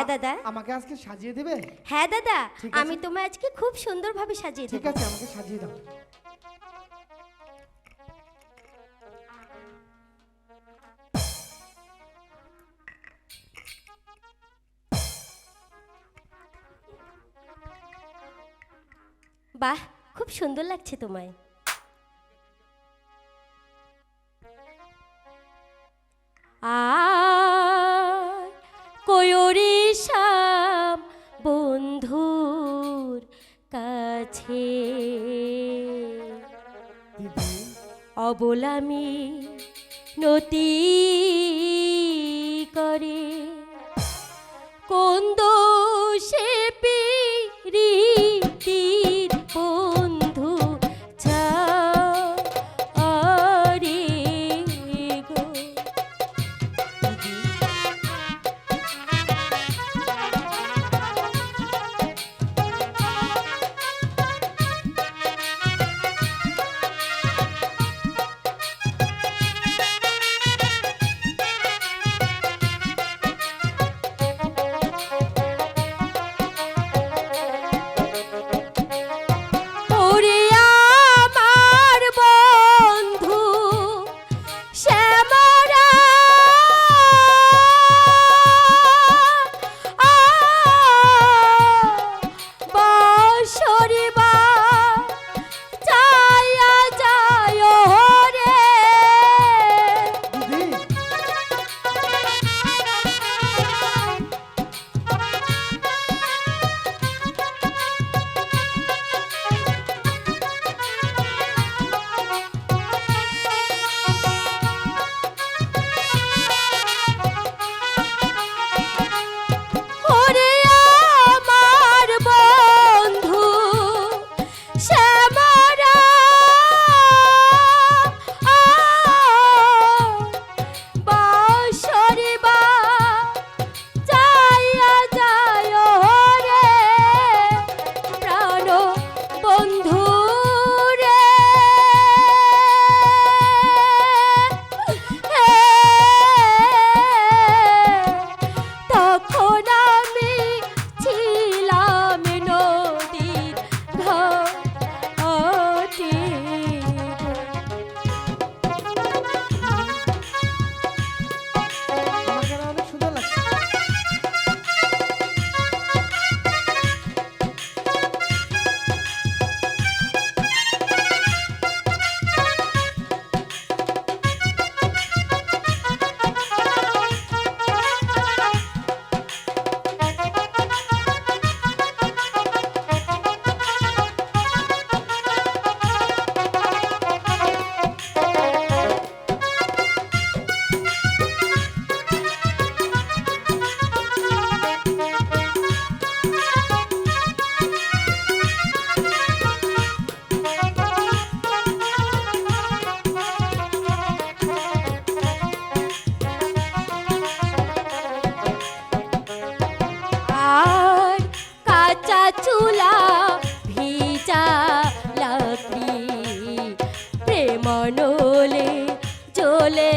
হ্যাঁ দাদা। আমাকে আজকে সাজিয়ে দেবে? হ্যাঁ দাদা। আমি তোমায় আজকে খুব সুন্দরভাবে সাজিয়ে ঠিক আছে আমাকে সাজিয়ে দাও। বাহ খুব সুন্দর লাগছে তোমায়। আর কয়রি দিদি। অবলামি নতি করে। কোন দোষে মনলে চলে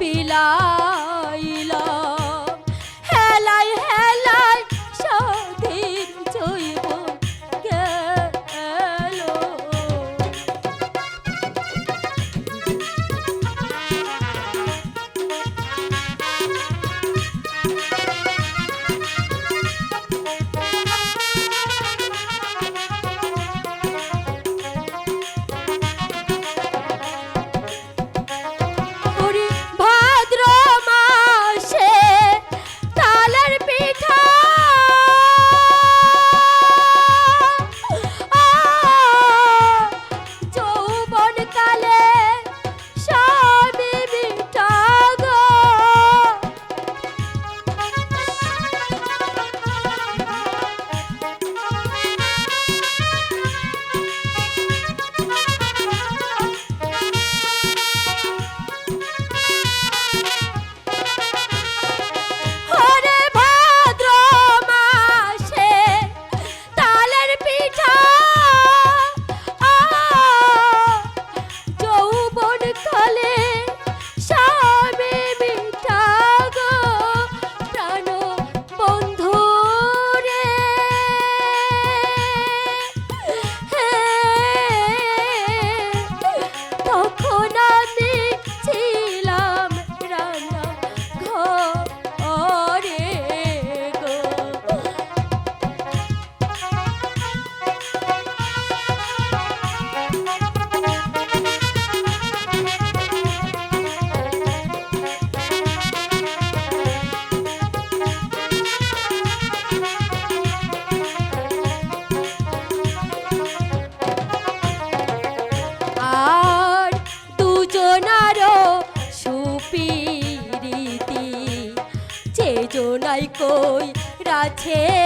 পিলা আছে। ক্ষতি